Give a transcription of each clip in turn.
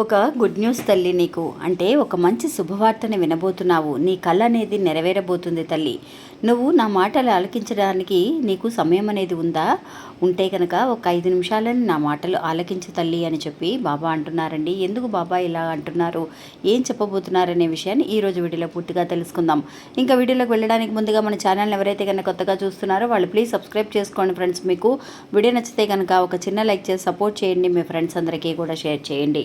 ఒక good news తల్లి నీకు. అంటే ఒక మంచి శుభవార్తని వినబోతున్నావు. నీ కళ అనేది నెరవేరబోతుంది తల్లి. నువ్వు నా మాటలు ఆలకించడానికి నీకు సమయం అనేది ఉందా? ఉంటే కనుక ఒక ఐదు నిమిషాలని నా మాటలు ఆలకించు తల్లి అని చెప్పి బాబా అంటున్నారండి. ఎందుకు బాబా ఇలా అంటున్నారు? ఏం చెప్పబోతున్నారనే విషయాన్ని ఈరోజు వీడియోలో పూర్తిగా తెలుసుకుందాం. ఇంకా వీడియోలోకి వెళ్ళడానికి ముందుగా మన ఛానల్ ఎవరైతే కనుక కొత్తగా చూస్తున్నారో వాళ్ళు ప్లీజ్ సబ్స్క్రైబ్ చేసుకోండి ఫ్రెండ్స్ మీకు వీడియో నచ్చితే కనుక ఒక చిన్న లైక్ చేసి సపోర్ట్ చేయండి. మీ ఫ్రెండ్స్ అందరికీ కూడా షేర్ చేయండి.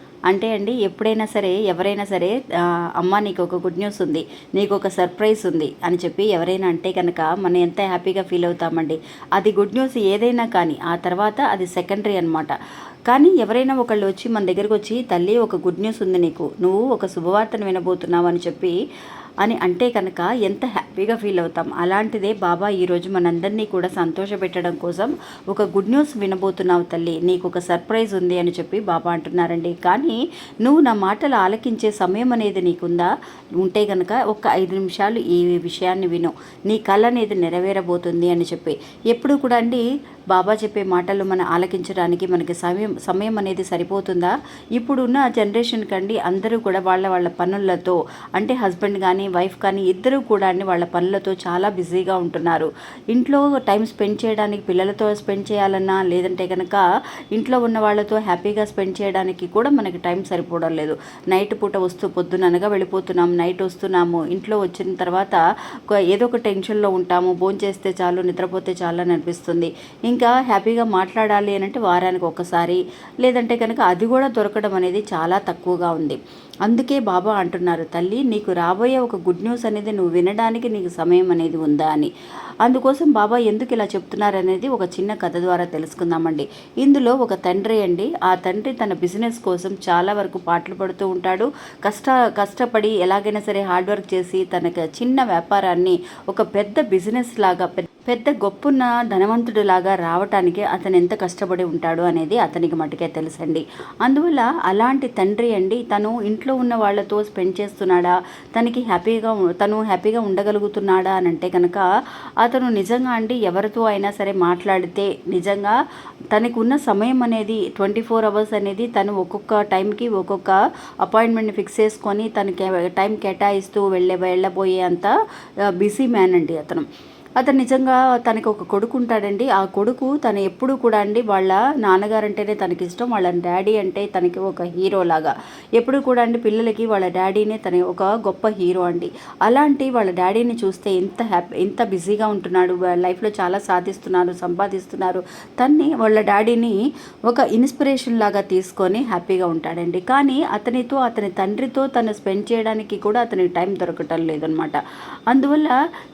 అంటే అండి ఎప్పుడైనా సరే ఎవరైనా సరే అమ్మ నీకు ఒక గుడ్ న్యూస్ ఉంది నీకు ఒక సర్ప్రైజ్ ఉంది అని చెప్పి ఎవరైనా అంటే కనుక మనం ఎంత హ్యాపీగా ఫీల్ అవుతామండి. అది గుడ్ న్యూస్ ఏదైనా కానీ ఆ తర్వాత అది సెకండరీ అనమాట కానీ ఎవరైనా ఒకళ్ళు వచ్చి మన దగ్గరకు వచ్చి తల్లి ఒక గుడ్ న్యూస్ ఉంది నీకు నువ్వు ఒక శుభవార్తను వినబోతున్నావు అని చెప్పి అని అంటే కనుక ఎంత హ్యాపీగా ఫీల్ అవుతాం. అలాంటిదే బాబా ఈరోజు మనందరినీ కూడా సంతోషపెట్టడం కోసం ఒక గుడ్ న్యూస్ వినబోతున్నావు తల్లి. నీకు ఒక సర్ప్రైజ్ ఉంది అని చెప్పి బాబా అంటున్నారండి. కానీ నువ్వు నా మాటలు ఆలకించే సమయం అనేది నీకుందా? ఉంటే కనుక ఒక ఐదు నిమిషాలు ఈ విషయాన్ని విను. నీ కళ అనేది నెరవేరబోతుంది అని చెప్పి. ఎప్పుడు కూడా అండి బాబా చెప్పే మాటలు మనం ఆలకించడానికి మనకి సమయం సమయం అనేది సరిపోతుందా? ఇప్పుడున్న జనరేషన్ కండి అందరూ కూడా వాళ్ళ వాళ్ళ పనులతో అంటే హస్బెండ్ కానీ వైఫ్ కానీ ఇద్దరూ కూడా అండి వాళ్ళ పనులతో చాలా బిజీగా ఉంటున్నారు. ఇంట్లో టైం స్పెండ్ చేయడానికి పిల్లలతో స్పెండ్ చేయాలన్నా లేదంటే కనుక ఇంట్లో ఉన్న వాళ్ళతో హ్యాపీగా స్పెండ్ చేయడానికి కూడా మనకి టైం సరిపోవడం లేదు. నైట్ పూట వస్తూ పొద్దుననగా వెళ్ళిపోతున్నాం నైట్ వస్తున్నాము ఇంట్లో వచ్చిన తర్వాత ఒక- ఏదో ఒక టెన్షన్లో ఉంటాము భోంచేస్తే చాలు నిద్రపోతే చాలు అని అనిపిస్తుంది. ఇంకా హ్యాపీగా మాట్లాడాలి అని అంటే వారానికి ఒకసారి లేదంటే కనుక అది కూడా దొరకడం అనేది చాలా తక్కువగా ఉంది. అందుకే బాబా అంటున్నారు తల్లి నీకు రాబోయే ఒక గుడ్ న్యూస్ అనేది నువ్వు వినడానికి నీకు సమయం అనేది ఉందా? అని. అందుకోసం బాబా ఎందుకు ఇలా చెప్తున్నారనేది ఒక చిన్న కథ ద్వారా తెలుసుకుందామండి. ఇందులో ఒక తండ్రి అండి. ఆ తండ్రి తన బిజినెస్ కోసం చాలా వరకు పాటలు పడుతూ ఉంటాడు. కష్ట కష్టపడి ఎలాగైనా సరే హార్డ్ వర్క్ చేసి తన చిన్న వ్యాపారాన్ని ఒక పెద్ద బిజినెస్ లాగా పెద్ద పెద్ద ధనవంతుడు లాగా రావటానికి అతను ఎంత కష్టపడి ఉంటాడు అనేది అతనికి మటుకే తెలుసండి. అందువల్ల అలాంటి తండ్రి అండి. తను ఇంట్లో ఉన్న వాళ్ళతో స్పెండ్ చేస్తున్నాడా? తనకి హ్యాపీగా తను హ్యాపీగా ఉండగలుగుతున్నాడా అని అంటే కనుక అతను నిజంగా అండి ఎవరితో అయినా సరే మాట్లాడితే నిజంగా తనకు ఉన్న సమయం అనేది ట్వంటీ ఫోర్ అవర్స్ అనేది తను ఒక్కొక్క టైంకి ఒక్కొక్క అపాయింట్మెంట్ ఫిక్స్ చేసుకొని తనకి టైం కేటాయిస్తూ వెళ్ళే వెళ్ళబోయే అంత బిజీ మ్యాన్ అండి అతను. అతను నిజంగా తనకి ఒక కొడుకు ఉంటాడండి. ఆ కొడుకు తను ఎప్పుడు కూడా అండి వాళ్ళ నాన్నగారు అంటేనే తనకి ఇష్టం. వాళ్ళ డాడీ అంటే తనకి ఒక హీరో లాగా. ఎప్పుడు కూడా అండి పిల్లలకి వాళ్ళ డాడీనే తన ఒక గొప్ప హీరో అండి. అలాంటి వాళ్ళ డాడీని చూస్తే ఎంత హ్యాపీ ఎంత బిజీగా ఉంటున్నాడు. లైఫ్లో చాలా సాధిస్తున్నారు సంపాదిస్తున్నారు. తన్ని వాళ్ళ డాడీని ఒక ఇన్స్పిరేషన్ లాగా తీసుకొని హ్యాపీగా ఉంటాడండి. కానీ అతనితో అతని తండ్రితో తను స్పెండ్ చేయడానికి కూడా అతనికి టైం దొరకటం లేదనమాట. అందువల్ల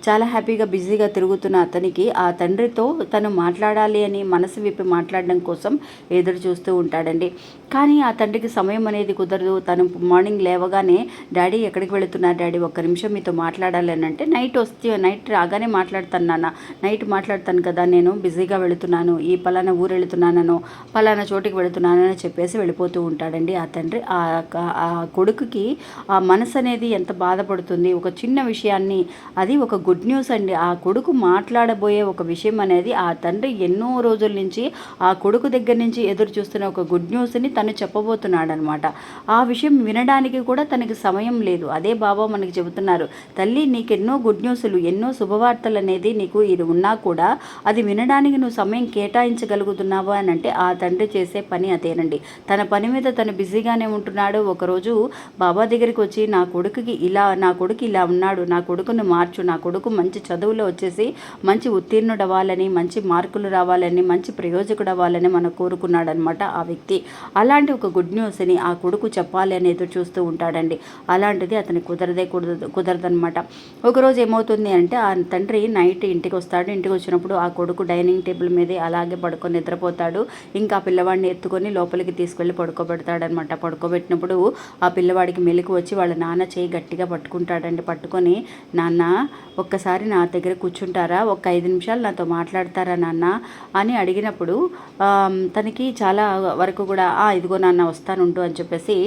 చాలా హ్యాపీగా బిజీగా తిరుగుతున్న అతనికి ఆ తండ్రితో తను మాట్లాడాలి అని మనసు విప్పి మాట్లాడడం కోసం ఎదురు చూస్తూ ఉంటాడండి. కానీ ఆ తండ్రికి సమయం అనేది కుదరదు. తను మార్నింగ్ లేవగానే డాడీ ఎక్కడికి వెళుతున్నారు డాడీ? ఒక్క నిమిషం మీతో మాట్లాడాలి అని అంటే నైట్ వస్తే నైట్ రాగానే మాట్లాడతాను నాన్న. నైట్ మాట్లాడతాను కదా నేను బిజీగా వెళుతున్నాను. ఈ పలానా ఊరు వెళుతున్నానను పలానా చోటికి వెళుతున్నానని చెప్పేసి వెళ్ళిపోతూ ఉంటాడండి ఆ తండ్రి. ఆ ఆ కొడుకుకి ఆ మనసు అనేది ఎంత బాధపడుతుంది. ఒక చిన్న విషయాన్ని అది ఒక గుడ్ న్యూస్ అండి. ఆ కొడుకు కొడుకు మాట్లాడబోయే ఒక విషయం అనేది ఆ తండ్రి ఎన్నో రోజుల నుంచి ఆ కొడుకు దగ్గర నుంచి ఎదురు చూస్తున్న ఒక గుడ్ న్యూస్ని తను చెప్పబోతున్నాడు అనమాట ఆ విషయం వినడానికి కూడా తనకి సమయం లేదు. అదే బాబా మనకి చెబుతున్నారు తల్లి నీకు ఎన్నో గుడ్ న్యూస్లు ఎన్నో శుభవార్తలు అనేది నీకు ఇది ఉన్నా కూడా అది వినడానికి నువ్వు సమయం కేటాయించగలుగుతున్నావా? అని అంటే ఆ తండ్రి చేసే పని అదేనండి. తన పని మీద తను బిజీగానే ఉంటున్నాడు. ఒకరోజు బాబా దగ్గరికి వచ్చి నా కొడుకుకి ఇలా నా కొడుకు ఇలా ఉన్నాడు. నా కొడుకును మార్చు. నా కొడుకు మంచి చదువులో వచ్చి వచ్చేసి మంచి ఉత్తీర్ణుడు అవ్వాలని మంచి మార్కులు రావాలని మంచి ప్రయోజకుడు అవ్వాలని మనం కోరుకున్నాడనమాట ఆ వ్యక్తి. అలాంటి ఒక గుడ్ న్యూస్ని ఆ కొడుకు చెప్పాలి అని ఎదురు చూస్తూ ఉంటాడండి. అలాంటిది అతనికి కుదరదే కుదరదు కుదరదనమాట ఒకరోజు ఏమవుతుంది అంటే ఆ తండ్రి నైట్ ఇంటికి వస్తాడు. ఇంటికి వచ్చినప్పుడు ఆ కొడుకు డైనింగ్ టేబుల్ మీదే అలాగే పడుకొని నిద్రపోతాడు. ఇంకా పిల్లవాడిని ఎత్తుకొని లోపలికి తీసుకెళ్ళి పడుకోబెడతాడనమాట పడుకోబెట్టినప్పుడు ఆ పిల్లవాడికి మెలకు వచ్చి వాళ్ళ నాన్న చేయి గట్టిగా పట్టుకుంటాడండి. పట్టుకొని నాన్న ఒక్కసారి నా దగ్గర కూర్చుంటారా? ఒక ఐదు నిమిషాలు నాతో మాట్లాడతారా నాన్న? అని అడిగినప్పుడు తనకి చాలా వరకు కూడా ఇదిగో నాన్న వస్తానుంటూ అని చెప్పేసి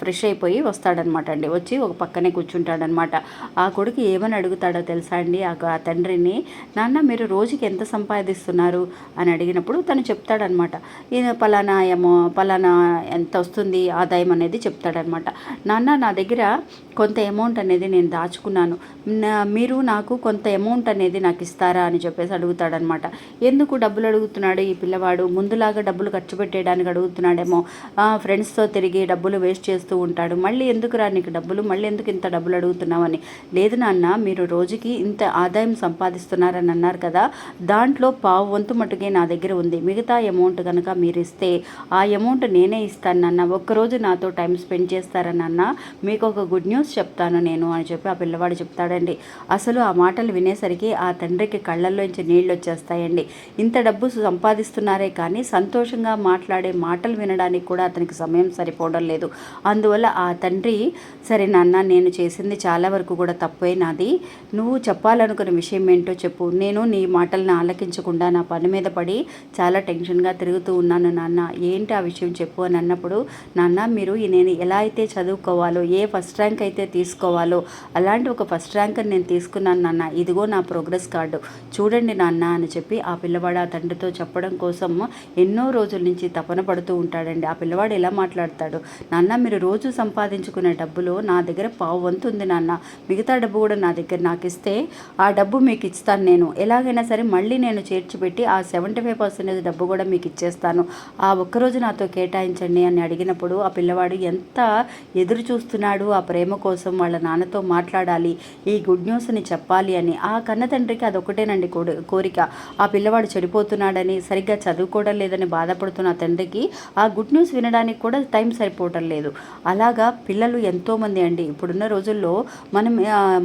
ఫ్రెష్ అయిపోయి వస్తాడనమాట అండి. వచ్చి ఒక పక్కనే కూర్చుంటాడనమాట. ఆ కొడుకు ఏమని అడుగుతాడో తెలుసా అండి? ఆ తండ్రిని నాన్న మీరు రోజుకి ఎంత సంపాదిస్తున్నారు? అని అడిగినప్పుడు తను చెప్తాడనమాట. పలానా ఏమో పలానా ఎంత వస్తుంది ఆదాయం అనేది చెప్తాడనమాట. నాన్న నా దగ్గర కొంత అమౌంట్ అనేది నేను దాచుకున్నాను. మీరు నాకు కొంత అమౌంట్ అనేది నాకు ఇస్తారా అని చెప్పేసి అడుగుతాడనమాట ఎందుకు డబ్బులు అడుగుతున్నాడు ఈ పిల్లవాడు? ముందులాగా డబ్బులు ఖర్చు పెట్టేయడానికి అడుగుతున్నాడేమో. ఫ్రెండ్స్తో తిరిగి డబ్బులు వేస్ట్ చేస్తూ ఉంటాడు. మళ్ళీ ఎందుకు రా నీకు డబ్బులు? మళ్ళీ ఎందుకు ఇంత డబ్బులు అడుగుతున్నామని లేదు నాన్న మీరు రోజుకి ఇంత ఆదాయం సంపాదిస్తున్నారని అన్నారు కదా. దాంట్లో పావు వంతు మటుకే నా దగ్గర ఉంది. మిగతా అమౌంట్ కనుక మీరు ఇస్తే ఆ అమౌంట్ నేనే ఇస్తాను నాన్న. ఒక్కరోజు నాతో టైం స్పెండ్ చేస్తారనన్న మీకు ఒక గుడ్ న్యూస్ చెప్తాను నేను అని చెప్పి ఆ పిల్లవాడు చెప్తాడండి. అసలు ఆ మాటలు వినేసరికి ఆ తండ్రికి కళ్ళల్లోంచి నీళ్ళు వచ్చేస్తాయండి ఇంత డబ్బు సంపాదిస్తున్నారే కానీ సంతోషంగా మాట్లాడే మాటలు వినడానికి కూడా అతనికి సమయం సరిపోవడం లేదు. అందువల్ల ఆ తండ్రి సరే నాన్న నేను చేసింది చాలా వరకు కూడా తప్పే నాది. నువ్వు చెప్పాలనుకున్న విషయం ఏంటో చెప్పు. నేను నీ మాటలను ఆలకించకుండా నా పని మీద పడి చాలా టెన్షన్గా తిరుగుతూ ఉన్నాను నాన్న. ఏంటి ఆ విషయం చెప్పు అని అన్నప్పుడు నాన్న మీరు నేను ఎలా అయితే చదువుకోవాలో ఏ ఫస్ట్ ర్యాంక్ అయితే తీసుకోవాలో అలాంటి ఒక ఫస్ట్ ర్యాంక్ నేను నేను తీసుకున్నాను నాన్న. ఇదిగో నా ప్రోగ్రెస్ కార్డు. చూడండి నాన్న అని చెప్పి ఆ పిల్లవాడు ఆ తండ్రితో చెప్పడం కోసం ఎన్నో రోజుల నుంచి తపన పడుతూ ఉంటాడండి. ఆ పిల్లవాడు ఎలా మాట్లాడతాడు? నాన్న మీరు రోజు సంపాదించుకునే డబ్బులు నా దగ్గర పావు వంతు ఉంది నాన్న. మిగతా డబ్బు కూడా నా దగ్గర నాకు ఇస్తే ఆ డబ్బు మీకు ఇస్తాను నేను. ఎలాగైనా సరే మళ్ళీ నేను చేర్చిపెట్టి ఆ సెవెంటీ ఫైవ్ పర్సెంటేజ్ డబ్బు కూడా మీకు ఇచ్చేస్తాను. ఆ ఒక్కరోజు నాతో కేటాయించండి అని అడిగినప్పుడు ఆ పిల్లవాడు ఎంత ఎదురు చూస్తున్నాడు ఆ ప్రేమ కోసం వాళ్ళ నాన్నతో మాట్లాడాలి. ఈ గుడ్ న్యూస్ని చెప్పాలి అని. ఆ కన్న తండ్రికి అదొకటేనండి కోరిక. ఆ పిల్లవాడు చెడిపోతున్నాడని సరిగ్గా చదువుకోవడం లేదని బాధపడుతున్న తండ్రికి ఆ గుడ్ న్యూస్ వినడానికి కూడా టైం సరిపోవటం లేదు. అలాగా పిల్లలు ఎంతోమంది అండి. ఇప్పుడున్న రోజుల్లో మనం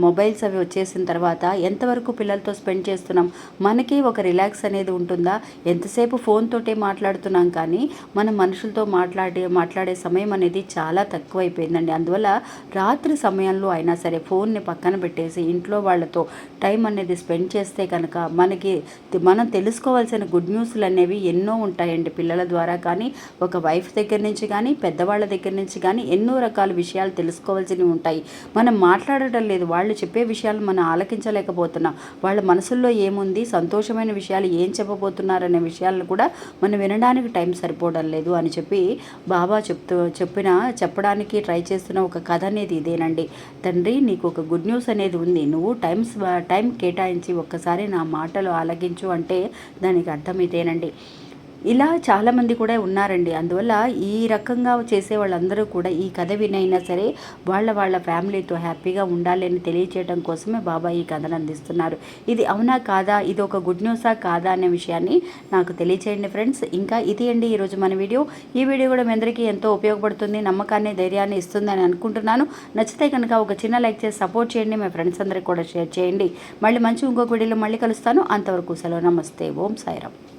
మొబైల్స్ అవి వచ్చేసిన తర్వాత ఎంతవరకు పిల్లలతో స్పెండ్ చేస్తున్నాం? మనకి ఒక రిలాక్స్ అనేది ఉంటుందా? ఎంతసేపు ఫోన్ తోటే మాట్లాడుతున్నాం కానీ మనం మనుషులతో మాట్లాడే మాట్లాడే సమయం అనేది చాలా తక్కువైపోయిందండి. అందువల్ల రాత్రి సమయంలో అయినా సరే ఫోన్ని పక్కన పెట్టేసి ఇంట్లో వాళ్ళతో టైం అనేది స్పెండ్ చేస్తే కనుక మనకి మనం తెలుసుకోవాల్సిన గుడ్ న్యూస్లు అనేవి ఎన్నో ఉంటాయండి పిల్లల ద్వారా. కానీ ఒక వైఫ్ దగ్గర నుంచి కానీ పెద్దవాళ్ళ దగ్గర నుంచి కానీ ఎన్నో రకాల విషయాలు తెలుసుకోవాల్సినవి ఉంటాయి. మనం మాట్లాడటం లేదు. వాళ్ళు చెప్పే విషయాలు మనం ఆలకించలేకపోతున్నాం. వాళ్ళ మనసుల్లో ఏముంది? సంతోషమైన విషయాలు ఏం చెప్పబోతున్నారనే విషయాలను కూడా మనం వినడానికి టైం సరిపోవడం లేదు అని చెప్పి బాబా చెప్తూ చెప్పిన చెప్పడానికి ట్రై చేస్తున్న ఒక కథ అనేది ఇదేనండి. తండ్రి నీకు ఒక గుడ్ న్యూస్ అనేది ఉంది. నువ్వు టైమ్స్ టైం కేటాయించి ఒక్కసారి నా మాటలు ఆలగించు అంటే దానికి అర్థం ఇదేనండి. ఇలా చాలామంది కూడా ఉన్నారండి. అందువల్ల ఈ రకంగా చేసే వాళ్ళందరూ కూడా ఈ కథ వినైనా సరే వాళ్ళ వాళ్ళ ఫ్యామిలీతో హ్యాపీగా ఉండాలి అని తెలియచేయడం కోసమే బాబా ఈ కథను అందిస్తున్నారు. ఇది అవునా కాదా? ఇది ఒక గుడ్ న్యూసా కాదా అనే విషయాన్ని నాకు తెలియచేయండి ఫ్రెండ్స్. ఇంకా ఇది అండి ఈరోజు మన వీడియో. ఈ వీడియో కూడా మీ అందరికీ ఎంతో ఉపయోగపడుతుంది నమ్మకాన్ని ధైర్యాన్ని ఇస్తుందని అనుకుంటున్నాను. నచ్చితే కనుక ఒక చిన్న లైక్ చేసి సపోర్ట్ చేయండి మీ ఫ్రెండ్స్ అందరికీ కూడా షేర్ చేయండి. మళ్ళీ మంచి ఇంకొక వీడియోలో మళ్ళీ కలుస్తాను. అంతవరకు సెలవు. నమస్తే. ఓం సాయిరామ్.